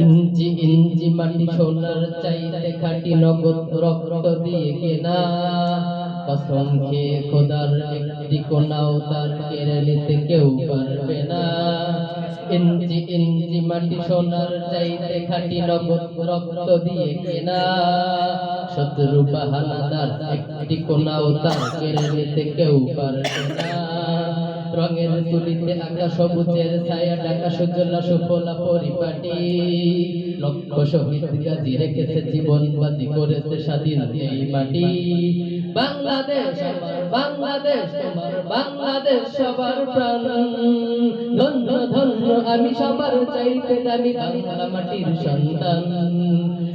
ইঞ্চি ইঞ্চি মাটি সোনার চাইতে খাটি নগদ রক্ত দিয়ে কেনা। কসম খেয়ে খোদার একটি কোনাও তার কেড়ে নিতে কেউ পারবে না। ইঞ্চি ইঞ্চি মাটি সোনার চাইতে খাটি নগদ রক্ত দিয়ে কেনা। শত্রু বাহানাদার একটি কোনাও তার কেড়ে নিতে কেউ পারবে না। রঙের তুলিতে আঁকা সবুজের ছায়া, ঢাকা সুজলা সুফলা পরিপাটি। লক্ষ শহীদ গাজী রেখেছে জীবন বাজি, করেছে স্বাধীন এই মাটি। বাংলাদেশ বাংলাদেশ বাংলাদেশ সবার প্রাণ। ধন্য ধন্য, আমি সবার চাইতে দামি বাংলা মাটির সন্তান।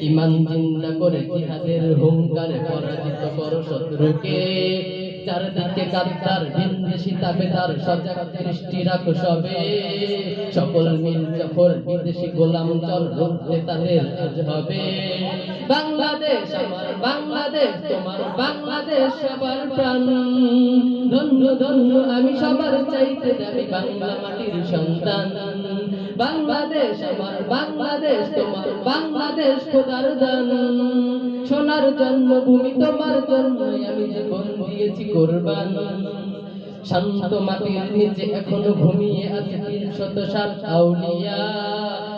ইমান জিন্দা করে জিহাদের হুঙ্কারে পরাজিত করো শত্রুকে। চারদিকে সজাগ দৃষ্টি সবে। সকল মিল বিদেশি গোলাম চল তাদের হবে। বাংলাদেশ আমার, বাংলাদেশ তোমার, বাংলাদেশ সবার প্রাণ। ধন্য ধন্য, আমি সবার চাইতে যাবি বাংলা মাটির সন্তান। বাংলাদেশ, আমার বাংলাদেশ, তোমার বাংলাদেশ খোদার দান। সোনার জন্মভূমি তোমার জন্য আমি জীবন দিয়েছি কোরবান। শান্ত মাটির নিচে এখনও ঘুমিয়ে আছে তিনশত সাত আউলিয়া।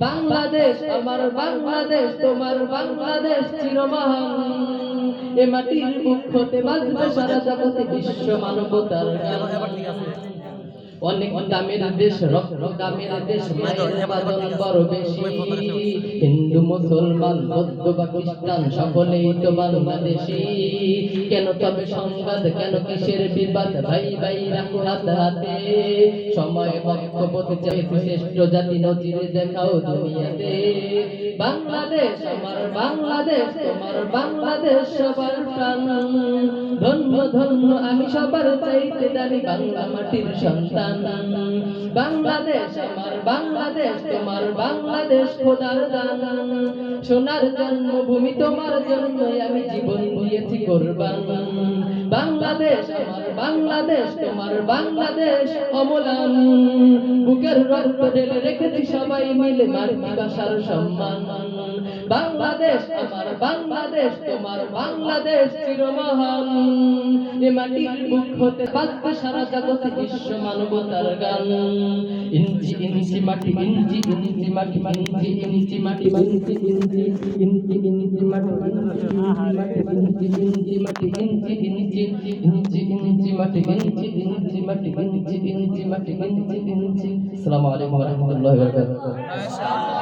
বাংলাদেশ, আমার বাংলাদেশ, তোমার বাংলাদেশ চিরমহান এ মাটির বুক হতে বাজবে সারা জগতে বিশ্ব মানবতার অনেক দামের দেশ রক্ত দামের দেশ মায়ের বাদন বড় বেশি হিন্দু মুসলমান বৌদ্ধ বা খ্রিস্টান সকলেই তো বাংলাদেশি কেন তবে সংবাদ কেন কিসের বিবাদ ভাই ভাই রাখো হাতে হাতে সময় বক্তব্য চাইছি শ্রেষ্ঠ জাতি নজিরে দেখাও দুনিয়াতে বাংলাদেশ আমার বাংলাদেশ, তোমার বাংলাদেশ, সবার প্রাণ। ধন্য ধন্য, আমি সবার চাইতে জানি বাংলা মাটির সন্তান। বাংলাদেশ আমার বাংলাদেশ, তোমার বাংলাদেশ খোদার দান। সোনার জন্মভূমি তোমার আমি জীবন দিয়েছি কোরবান। বাংলাদেশ আমার বাংলাদেশ, তোমার বাংলাদেশ অমলান। বুকের রক্ত ঢেলে রেখেছি সবাই মিলে মাতৃভাষার সম্মান। বাংলাদেশ, আমার বাংলাদেশ, তোমার বাংলাদেশ চিরমহান। এ মাটির বুক হতে বাঁচবে সারা জগতে বিশ্ব মানবতার গান। ইঞ্চি ইঞ্চি মাটি, ইঞ্চি ইঞ্চি মাটি, ইঞ্চি ইঞ্চি মাটি, ইঞ্চি ইঞ্চি ইঞ্চি ইঞ্চি মাটি, ইঞ্চি ইঞ্চি মাটি, ইঞ্চি ইঞ্চি ইঞ্চি ইঞ্চি মাটি, ইঞ্চি ইঞ্চি মাটি, ইঞ্চি ইঞ্চি মাটি, ইঞ্চি ইঞ্চি আসসালামু আলাইকুম ওয়া রাহমাতুল্লাহি ওয়া বারাকাতুহু।